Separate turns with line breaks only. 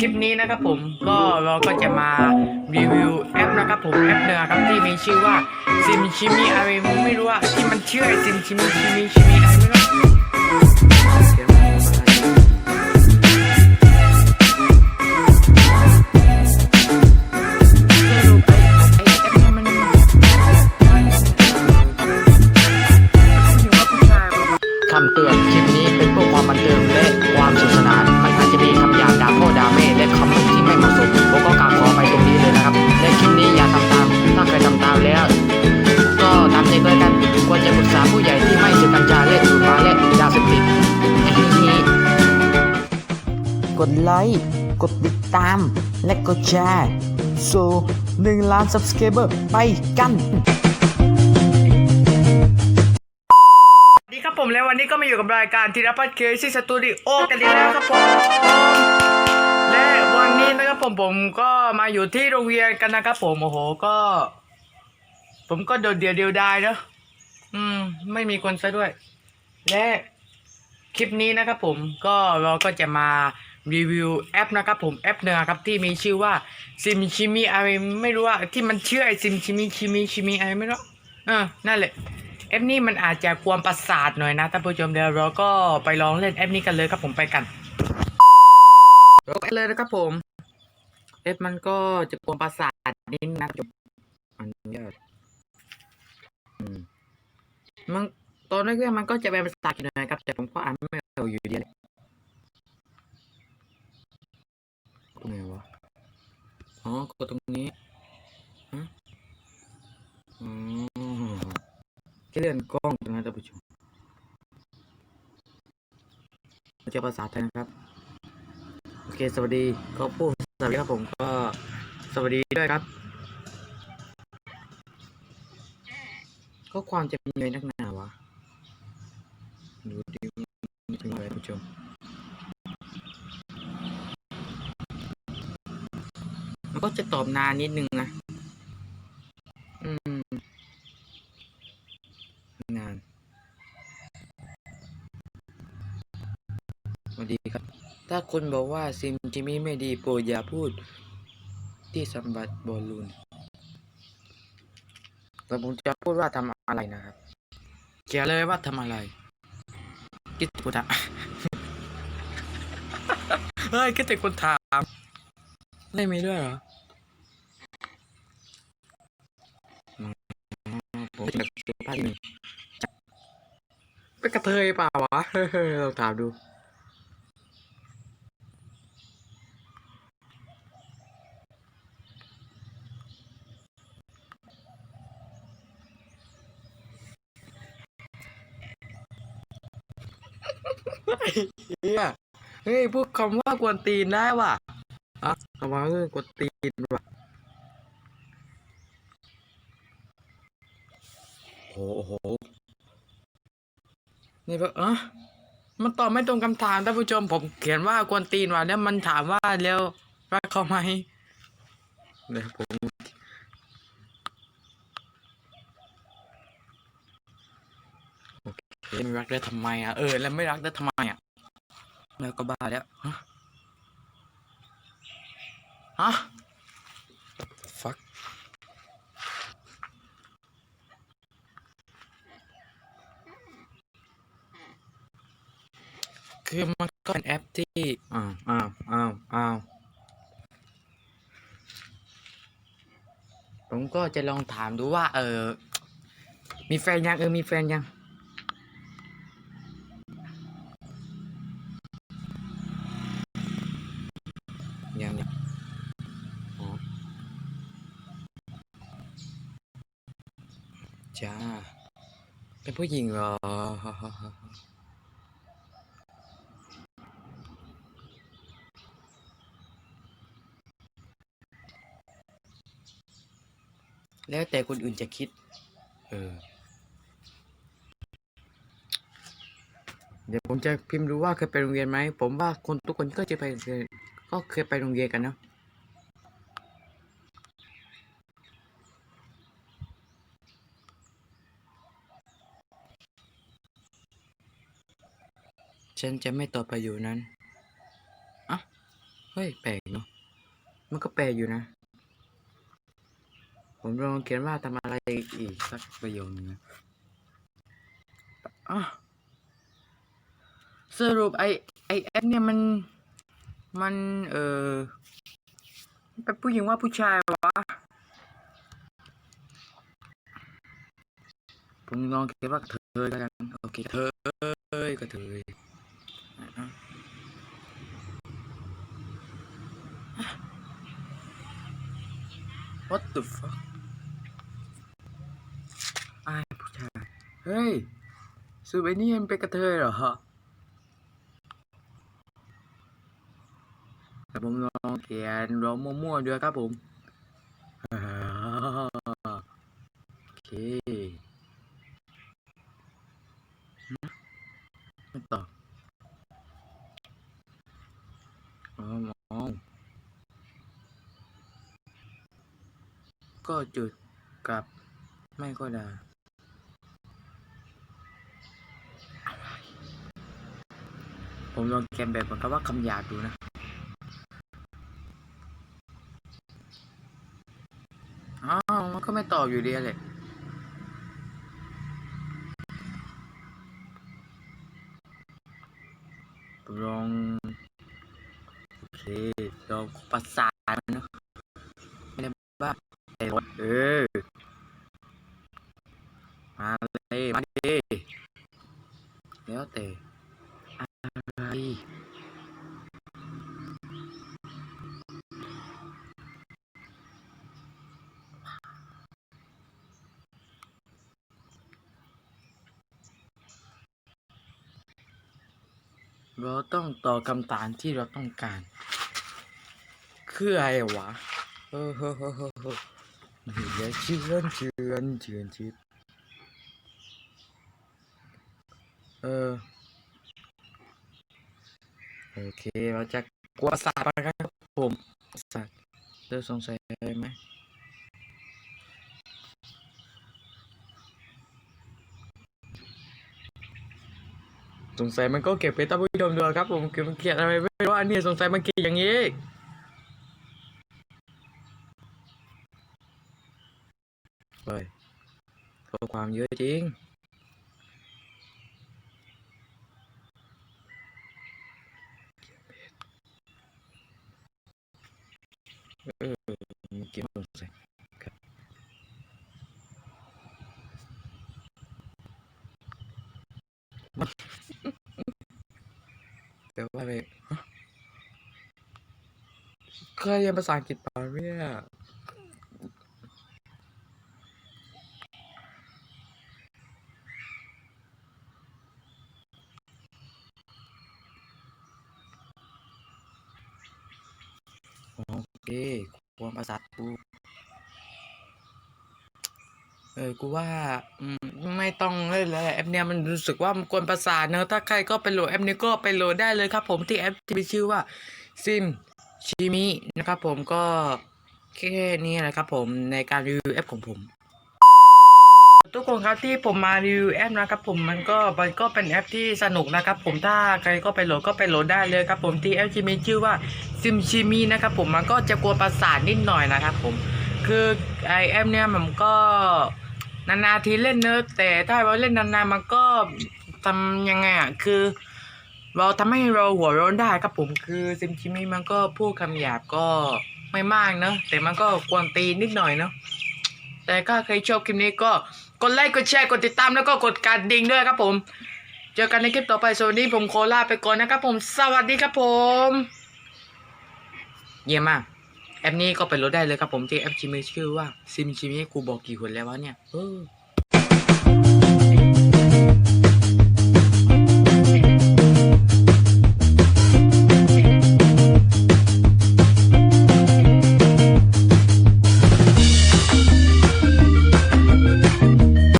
คลิปนี้นะครับผมก็เราก็จะมารีวิวแอปนะครับผมแอปเนึ่งครับที่มีชื่อว่าซิมชิมิอะไรไม่รู้ว่าที่มันชื่อซิมชิมิชิมิชิมิอะไรไม่รู้ กดไลค์ กดติดตาม และกดแชร์สู่หนึ่งล้าน subscriber ไปกันดีครับผมแล้ววันนี้ก็มาอยู่กับรายการธีรพัฒน์เคซี่สตูดิโอกันอีกแล้วครับผมและวันนี้นะครับผมผมก็มาอยู่ที่โรงเรียนกันนะครับผมโอ้โหก็ ผมก็โดดเดี่ยวเดียวดายเนอะอืม ไม่มีคนซะด้วย และคลิปนี้นะครับผมก็เราก็จะมา รีวิวแอปนะครับผมแอปหนึ่งครับที่มีชื่อว่าซิมชิมิอะไรไม่รู้ว่าที่มันชื่อไอซิมชิมิชิมิชิมิอะไรไม่รู้เออนั่นแหละแอปนี้มันอาจจะกวนประสาทหน่อยนะท่านผู้ชมเดี๋ยวเราก็ไปลองเล่นแอปนี้กันเลยครับผมไปกันไปเลยนะครับผมแอปมันก็จะกวนประสาทนิดนะจบอันนี้อืมมันตอนแรกๆมันก็จะเป็นภาษาอังกฤษหน่อยครับแต่ผมก็อ่านไม่ออกอยู่ดีเลย ตรงไหนวะ อ๋อ กดตรงนี้ฮะอ๋อแค่เลื่อนกล้องตรงนั้นท่านผู้ชมเราจะภาษาไทยนะครับ โอเค สวัสดีก็พูดสวัสดีครับผมก็สวัสดีด้วยครับ ก็ความจะมีเลยนักหนาวะ ดูดิถึงเลยท่านผู้ชม มัน ก็จะตอบนานนิดนึงนะ อืม นาน สวัสดีครับ ถ้าคุณบอกว่าซิมจิมี่ไม่ดีโปรดอย่าพูด ที่สมบัติบอลลูนแต่ผมจะพูดว่าทำอะไรนะครับเขียนเลยว่าทำอะไรคิดกูถามเฮ้ยคิดแต่คนถามไม่มีด้วยเหรอ อผมจะสุภาพนิดนึงเป็นกระเทยเปล่าวะเฮ้ยลองถามดูเฮียเฮ้ยพูดคำว่ากวนตีนได้ว่ะอะคำว่าเออกวนตีนว่ะ โอ้โห นี่แบบเออมันตอบไม่ตรงคำถามท่านผู้ชม ผมเขียนว่ากวนตีนว่ะแล้วมันถามว่าแล้วรักเขาไหมเดี๋ยวผมโอเคไม่รักได้ทำไมอะเออแล้วไม่รักได้ทำไมอะแล้วก็บ้าแล้วฮะฮะ คือมันก็เป็นแอปที่อ้าวอ้าวอ้าวอ้าวผมก็จะลองถามดูว่า เออ มีแฟนยังเออมีแฟนยังยังยังอ๋อจ้าเป็นผู้หญิงเหรอ แล้วแต่คนอื่นจะคิด เออ เดี๋ยวผมจะพิมพ์ดูว่าเคยไปโรงเรียนไหม ผมว่าคนทุกคนก็จะไปเคยก็เคยไปโรงเรียนกันเนะฉันจะไม่ตอบประโยชน์นั้นอะเฮ้ย แปลกเนาะ มันก็แปลกอยู่นะ ผมลองเขียนว่าทำอะไรอีกสักประโยคนึงนะอะสรุปไอไอแอปเนี่ยมันมัน เออมันเป็นผู้หญิงว่าผู้ชายวะผมลองเขียนว่ากระเทยแล้วกันโอเคกระเทยกระเทยอะ What the fuck อ้ายผู้ชาย เฮ้ยซูเบนี่มันเป็นกระเทยเหรอฮะแต่ผมลองเขียนลองมั่วๆด้วยครับผมโอเคหึไม่ตอบมองก็จุดกับไม่ก็ด่า ผมลองเขียนแบบเหมือนกับว่าคำหยาบดูนะอ้าวมันก็ไม่ตอบอยู่ดีแหละผมลอง โอเคลองประสานนะไม่ได้บ้าเออเออ มาเลย มาดิแล้วแต่ เราต้องต่อคำถามที่เราต้องการ คืออะไรวะเออเฮ้อเฮ้อเฮ้อเฮ้อไม่อยาเชื่อนเชื่อนเชื่อนชิดเออ โอเค เราจะกลัวสัตว์ไปครับผม สัตว์เริ่มสงสัยไหม สงสัยมันก็เก็บไปตั้งผู้ชมดูครับผมเก็บมันเกียดอะไรไม่รู้อันนี้สงสัยมันเกลียดอย่างนี้เฮ้ยข้อความเยอะจริงเออเกี้สงสัยครับมัน แต่ว่าอะไรเคยเรียนภาษาอังกฤษป่ะเนี่ยโอเคความประสาทกู เออ กูว่า อืม ต้องเล่นแล้วแอปเนี้ยมันรู้สึกว่ามันกวนประสาทเนอะถ้าใครก็ไปโหลดแอปนี้ก็ไปโหลดได้เลยครับ ผมที่แอปที่มีชื่อว่าซิมชิมินะครับผมก็แค่นี้แหละครับผมในการรีวิวแอปของผม ทุกคนครับที่ผมมารีวิวแอปนะครับผมมันก็มันก็เป็นแอปที่สนุกนะครับผมถ้าใครก็ไปโหลดก็ไปโหลดได้เลยครับผมที่แอปที่มีชื่อว่าซิมชิมินะครับผมมันก็จะกลัวประสาทนิดหน่อยนะครับผมคือไอแอปเนี้ยมันก็ นานๆทีเล่นเนอะแต่ถ้าเราเล่นนานๆมันก็ทำยังไงอะคือ เราทำให้เราหัวร้อนได้ครับผมคือซิมชิมิมันก็พูดคำหยาบก็ไม่มากเนอะแต่มันก็กวนตีนนิดหน่อยเนอะแต่ก็ใครชอบคลิปนี้ก็กดไลค์กดแชร์กดติดตามแล้วก็กดกระดิ่งด้วยครับผม เจอกันในคลิปต่อไปสวัสดีผมโคลาไปก่อนนะครับผมสวัสดีครับผม เยี่ยมมาก แอปนี้ก็ไปลดได้เลยครับผมที่แอปชิมิชื่อว่าซิมชิมิกูบอกกี่คนแล้ววะเนี่ยเออ